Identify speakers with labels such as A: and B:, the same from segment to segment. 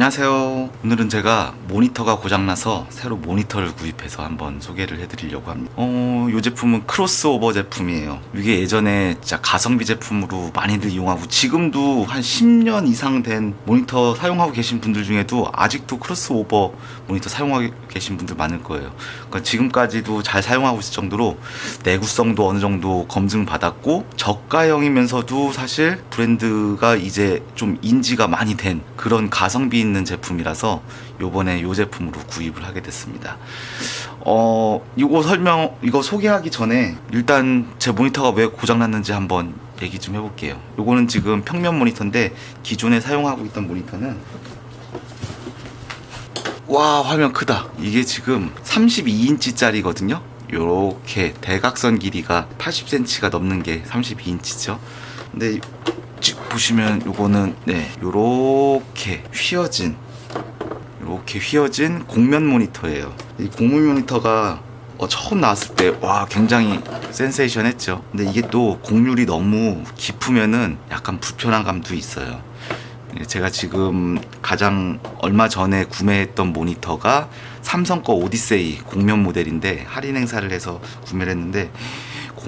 A: 안녕하세요. 오늘은 제가 모니터가 고장나서 새로 모니터를 구입해서 한번 소개를 해드리려고 합니다. 어, 이 제품은 크로스오버 제품이에요. 이게 예전에 진짜 가성비 제품으로 많이들 이용하고 지금도 한 10년 이상 된 모니터 사용하고 계신 분들 중에도 아직도 크로스오버 모니터 사용하고 계신 분들 많을 거예요. 그러니까 지금까지도 잘 사용하고 있을 정도로 내구성도 어느 정도 검증 받았고 저가형이면서도 사실 브랜드가 이제 좀 인지가 많이 된 그런 가성비 있는 제품이라서 요번에 요 제품으로 구입을 하게 됐습니다. 어, 이거 설명, 이거 소개하기 전에 일단 제 모니터가 왜 고장났는지 한번 얘기 좀 해볼게요. 요거는 지금 평면 모니터인데 기존에 사용하고 있던 모니터는 와 화면 크다 이게 지금 32인치짜리거든요 요렇게 대각선 길이가 80cm가 넘는 게 32인치죠 근데 쭉 보시면 요거는 네 요렇게 휘어진 요렇게 휘어진 곡면 모니터예요. 이 곡면 모니터가 어, 처음 나왔을 때 와 굉장히 센세이션했죠. 근데 이게 또 곡률이 너무 깊으면은 약간 불편한 감도 있어요. 예, 제가 지금 가장 얼마 전에 구매했던 모니터가 삼성 거 오디세이 곡면 모델인데 할인 행사를 해서 구매를 했는데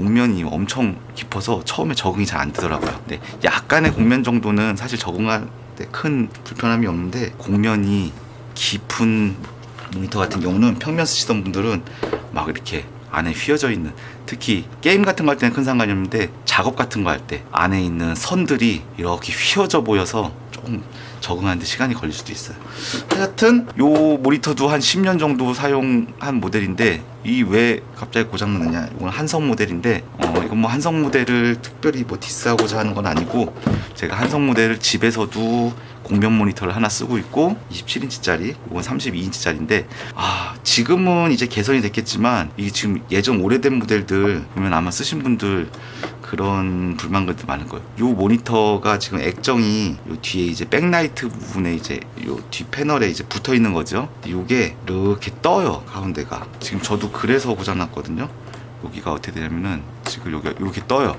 A: 곡면이 엄청 깊어서 처음에 적응이 잘 안 되더라고요. 네, 약간의 곡면 정도는 사실 적응할 때 큰 불편함이 없는데 곡면이 깊은 모니터 같은 경우는 평면 쓰시던 분들은 막 이렇게 안에 휘어져 있는 특히 게임 같은 거 할 때는 큰 상관이 없는데 작업 같은 거 할 때 안에 있는 선들이 이렇게 휘어져 보여서 조금 적응하는데 시간이 걸릴 수도 있어요. 하여튼 요 모니터도 한 10년 정도 사용한 모델인데 이 왜 갑자기 고장 났느냐? 이건 한성 모델인데 어 이건 뭐 한성 모델을 특별히 뭐 디스하고자 하는 건 아니고 제가 한성 모델을 집에서도 공면 모니터를 하나 쓰고 있고 27인치짜리 이건 32인치짜리인데 아 지금은 이제 개선이 됐겠지만 이게 지금 예전 오래된 모델들 보면 아마 쓰신 분들 그런 불만들도 많을 거예요. 요 모니터가 지금 액정이 요 뒤에 이제 백라이트 부분에 이제 요뒤 패널에 이제 붙어 있는 거죠. 요게 이렇게 떠요 가운데가. 지금 저도 그래서 고장났거든요. 여기가 어떻게 되냐면은 지금 여기가 이렇게 떠요.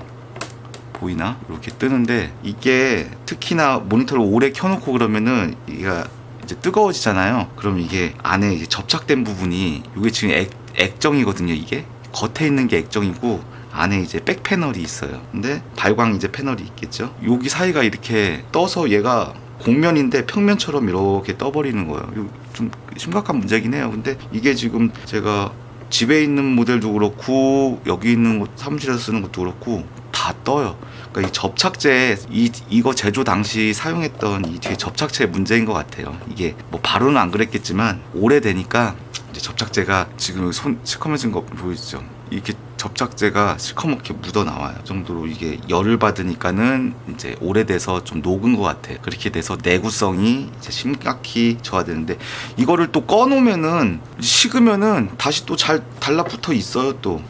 A: 보이나? 이렇게 뜨는데 이게 특히나 모니터를 오래 켜놓고 그러면은 얘가 이제 뜨거워지잖아요. 그럼 이게 안에 이제 접착된 부분이 이게 지금 액, 액정이거든요. 이게 겉에 있는 게 액정이고 안에 이제 백 패널이 있어요. 근데 발광 이제 패널이 있겠죠. 여기 사이가 이렇게 떠서 얘가 곡면인데 평면처럼 이렇게 떠버리는 거예요. 좀 심각한 문제긴 해요. 근데 이게 지금 제가 집에 있는 모델도 그렇고 여기 있는 곳, 사무실에서 쓰는 것도 그렇고 다 떠요. 그러니까 이 접착제 이 이거 제조 당시 사용했던 이 뒤에 접착제 문제인 것 같아요. 이게 뭐 바로는 안 그랬겠지만 오래되니까 이제 접착제가 지금 손 시커매진 거 보이시죠? 이렇게 접착제가 시커멓게 묻어 나와요. 그 정도로 이게 열을 받으니까는 이제 오래돼서 좀 녹은 것 같아. 요 그렇게 돼서 내구성이 이제 심각히 저하되는데 이거를 또 꺼놓으면은 식으면은 다시 또 잘 달라붙어 있어요 또.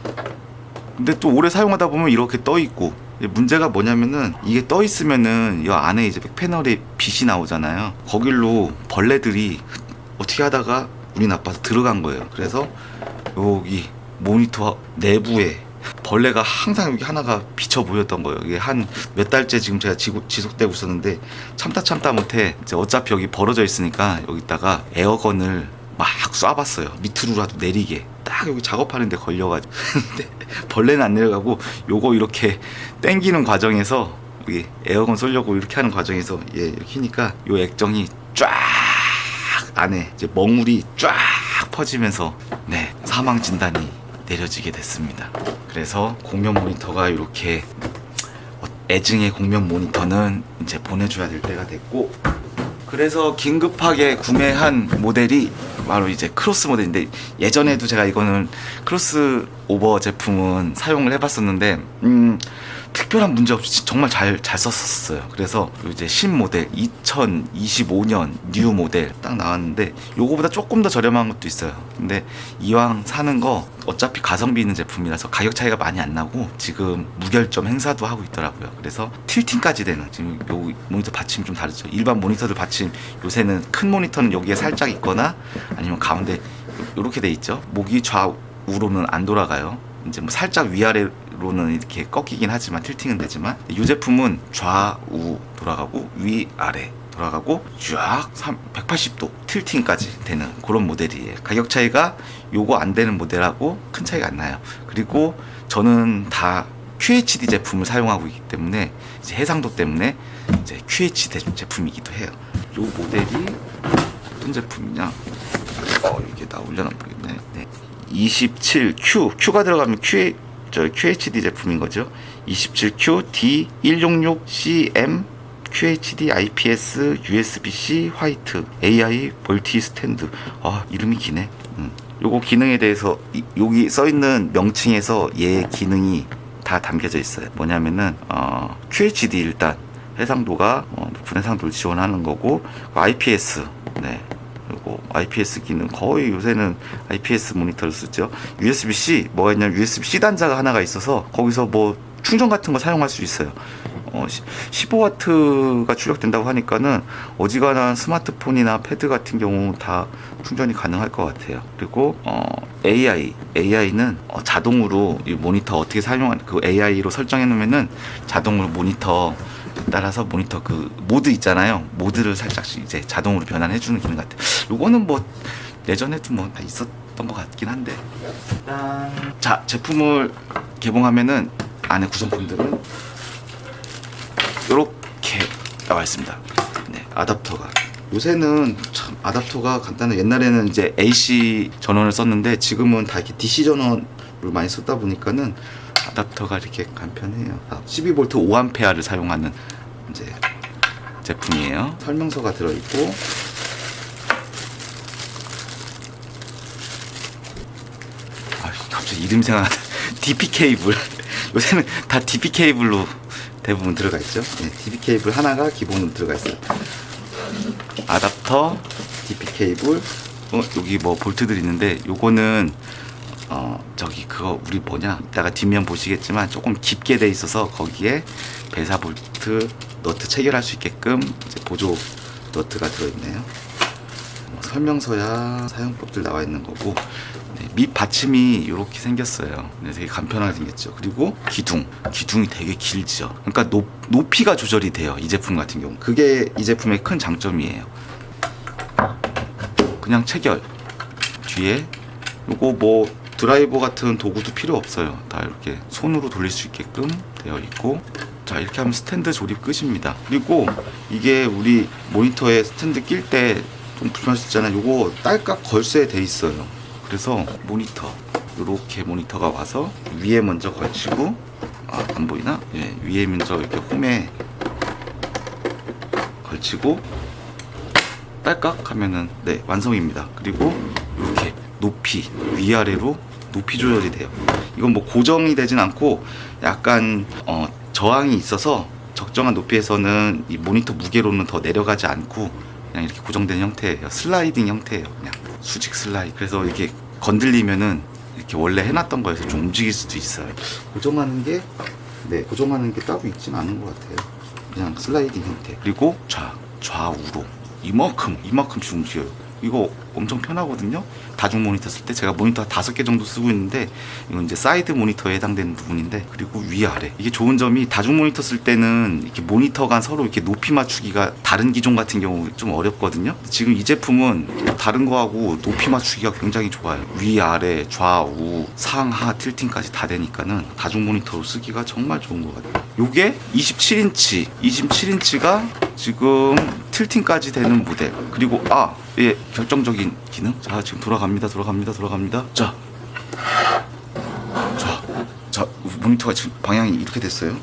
A: 근데 또 오래 사용하다 보면 이렇게 떠 있고 문제가 뭐냐면은 이게 떠 있으면은 이 안에 이제 패널에 빛이 나오잖아요. 거길로 벌레들이 어떻게 하다가 운이 나빠서 들어간 거예요. 그래서 여기 모니터 내부에 벌레가 항상 여기 하나가 비쳐 보였던 거예요. 이게 한 몇 달째 지금 제가 지고, 지속되고 있었는데 참다 참다 못해 이제 어차피 여기 벌어져 있으니까 여기다가 에어건을 막 쏴봤어요. 밑으로라도 내리게. 딱 여기 작업하는데 걸려가지고. 근데 벌레는 안 내려가고 요거 이렇게 땡기는 과정에서 여기 에어건 쏠려고 이렇게 하는 과정에서 예, 이렇게 하니까 요 액정이 쫙 안에 이제 멍울이 쫙 퍼지면서 네 사망 진단이 내려지게 됐습니다. 그래서 공면 모니터가 이렇게 어, 애증의 공면 모니터는 이제 보내줘야 될 때가 됐고 그래서 긴급하게 구매한 모델이 바로 이제 크로스 모델인데 예전에도 제가 이거는 크로스 오버 제품은 사용을 해봤었는데 음 특별한 문제 없이 정말 잘 잘 썼었어요. 그래서 이제 신 모델 2025년 뉴 모델 딱 나왔는데 요거보다 조금 더 저렴한 것도 있어요. 근데 이왕 사는 거 어차피 가성비 있는 제품이라서 가격 차이가 많이 안 나고 지금 무결점 행사도 하고 있더라고요. 그래서 틸팅까지 되는 지금 요 모니터 받침이 좀 다르죠. 일반 모니터들 받침 요새는 큰 모니터는 여기에 살짝 있거나 아니면 가운데 요렇게 돼 있죠. 목이 좌우로는 안 돌아가요. 이제 뭐 살짝 위아래로 는 이렇게 꺾이긴 하지만 틸팅은 되지만 이 제품은 좌우 돌아가고 위 아래 돌아가고 쫙 180도 틸팅까지 되는 그런 모델이에요. 가격 차이가 요거 안 되는 모델하고 큰 차이가 안 나요. 그리고 저는 다 QHD 제품을 사용하고 있기 때문에 이제 해상도 때문에 이제 QHD 제품이기도 해요. 요 모델이 어떤 제품이냐? 어 이게 나 올려놔 보겠네. 네. 27Q Q가 들어가면 Q 저 QHD 제품인 거죠. 27Q D166CM QHD IPS USB-C 화이트 AI 멀티 스탠드. 아 이름이 기네. 음. 요거 기능에 대해서 이- 여기 써 있는 명칭에서 얘 기능이 다 담겨져 있어요. 뭐냐면은 어, QHD 일단 해상도가 어, 높은 해상도를 지원하는 거고 IPS 네 그리고 IPS 기능 거의 요새는 IPS 모니터를 쓰죠. USB-C 뭐가 있냐면 USB-C 단자가 하나가 있어서 거기서 뭐 충전 같은 거 사용할 수 있어요. 어, 15와트가 출력된다고 하니까는 어지간한 스마트폰이나 패드 같은 경우 다 충전이 가능할 것 같아요. 그리고 어, AI, AI는 어, 자동으로 이 모니터 어떻게 사용하는 그 AI로 설정해 놓으면은 자동으로 모니터 따라서 모니터 그 모드 있잖아요. 모드를 살짝씩 이제 자동으로 변환해 주는 기능 같아요. 요거는 뭐 예전에도 뭐다 있었던 것 같긴 한데. 짠. 자 제품을 개봉하면은 안에 구성품들은 이렇게 나와 있습니다. 네, 아답터가 요새는 참 아답터가 간단해. 옛날에는 이제 AC 전원을 썼는데 지금은 다 이렇게 DC 전원을 많이 썼다 보니까는 아답터가 이렇게 간편해요. 12V 5A를 사용하는 이제 제품이에요. 설명서가 들어 있고 아, 갑자기 이름 생각 DP 케이블 요새는 다 DP 케이블로 대부분 들어가 있죠. 네, DP 케이블 하나가 기본으로 들어가 있어요. 아답터, DP 케이블, 어, 여기 뭐 볼트들 있는데 요거는 어 저기 그거 우리 뭐냐 이따가 뒷면 보시겠지만 조금 깊게 돼 있어서 거기에 배사 볼트 너트 체결할 수 있게끔 이제 보조 너트가 들어있네요. 뭐 설명서야 사용법들 나와 있는 거고 네, 밑 받침이 이렇게 생겼어요. 네, 되게 간편하게 생겼죠. 그리고 기둥, 기둥이 되게 길죠. 그러니까 높, 높이가 조절이 돼요. 이 제품 같은 경우. 그게 이 제품의 큰 장점이에요. 그냥 체결. 뒤에 요거 뭐 드라이버 같은 도구도 필요 없어요. 다 이렇게 손으로 돌릴 수 있게끔 되어 있고 자 이렇게 하면 스탠드 조립 끝입니다. 그리고 이게 우리 모니터에 스탠드 낄 때 좀 불편하셨잖아요. 요거 딸깍 걸쇠 돼 있어요. 그래서 모니터 이렇게 모니터가 와서 위에 먼저 걸치고 아, 안 보이나? 예, 위에 먼저 이렇게 홈에 걸치고 딸깍 하면은 네 완성입니다. 그리고 이렇게 높이 위아래로 높이 조절이 돼요. 이건 뭐 고정이 되진 않고 약간 어, 저항이 있어서 적정한 높이에서는 이 모니터 무게로는 더 내려가지 않고 그냥 이렇게 고정된 형태예요. 슬라이딩 형태예요. 그냥 수직 슬라이드. 그래서 이렇게 건들리면은 이렇게 원래 해놨던 거에서 좀 움직일 수도 있어요. 고정하는 게 네, 고정하는 게 따로 있진 않은 것 같아요. 그냥 슬라이딩 형태. 그리고 좌, 좌우로 이만큼, 이만큼씩 움직여요. 이거 엄청 편하거든요. 다중 모니터 쓸 때 제가 모니터 다섯 개 정도 쓰고 있는데 이건 이제 사이드 모니터에 해당되는 부분인데 그리고 위아래 이게 좋은 점이 다중 모니터 쓸 때는 이렇게 모니터 간 서로 이렇게 높이 맞추기가 다른 기종 같은 경우 좀 어렵거든요. 지금 이 제품은 다른 거하고 높이 맞추기가 굉장히 좋아요. 위아래 좌우 상하 틸팅까지 다 되니까는 다중 모니터로 쓰기가 정말 좋은 것 같아요. 요게 27인치 27인치가 지금 틸팅까지 되는 모델 그리고 아 예, 결정적인 기능. 자, 지금 돌아갑니다, 돌아갑니다, 돌아갑니다. 자, 자, 자, 모니터가 지금 방향이 이렇게 됐어요.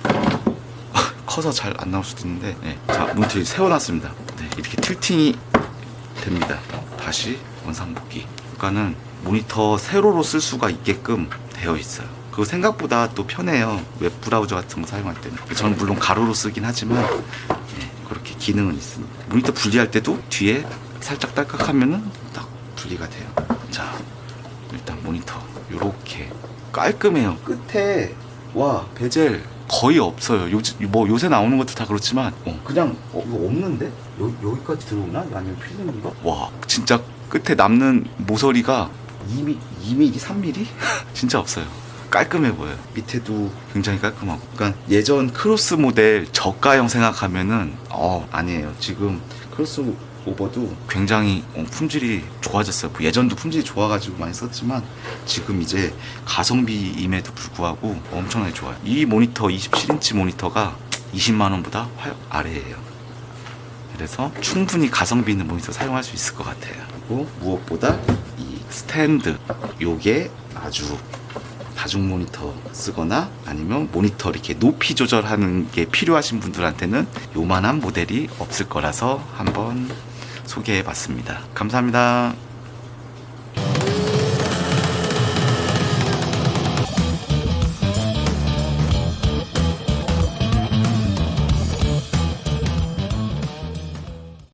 A: 아, 커서 잘 안 나올 수도 있는데, 네. 자, 모니터 세워놨습니다. 네, 이렇게 틸팅이 됩니다. 다시 원상복귀. 그러니까는 모니터 세로로 쓸 수가 있게끔 되어 있어요. 그거 생각보다 또 편해요. 웹 브라우저 같은 거 사용할 때는. 저는 물론 가로로 쓰긴 하지만 네, 그렇게 기능은 있습니다. 모니터 분리할 때도 뒤에 살짝 딸깍하면은 딱 분리가 돼요. 자, 일단 모니터 요렇게 깔끔해요. 끝에 와 베젤 거의 없어요. 요, 뭐 요새 나오는 것도 다 그렇지만 어, 그냥 어, 이거 없는데 여, 여기까지 들어오나? 아니면 필름인가? 와 진짜 끝에 남는 모서리가 2mm, 2mm, 3mm? 진짜 없어요. 깔끔해 보여요. 밑에도 굉장히 깔끔하고. 그러니까 예전 크로스 모델 저가형 생각하면은 어 아니에요. 지금 크로스 오버도 굉장히 어, 품질이 좋아졌어요. 뭐 예전도 품질이 좋아가지고 많이 썼지만 지금 이제 가성비임에도 불구하고 엄청나게 좋아요. 이 모니터 27인치 모니터가 20만 원보다 훨 아래예요. 그래서 충분히 가성비 있는 모니터 사용할 수 있을 것 같아요. 그리고 무엇보다 이 스탠드 요게 아주 다중 모니터 쓰거나 아니면 모니터 이렇게 높이 조절하는 게 필요하신 분들한테는 요만한 모델이 없을 거라서 한번 소개해 봤습니다. 감사합니다.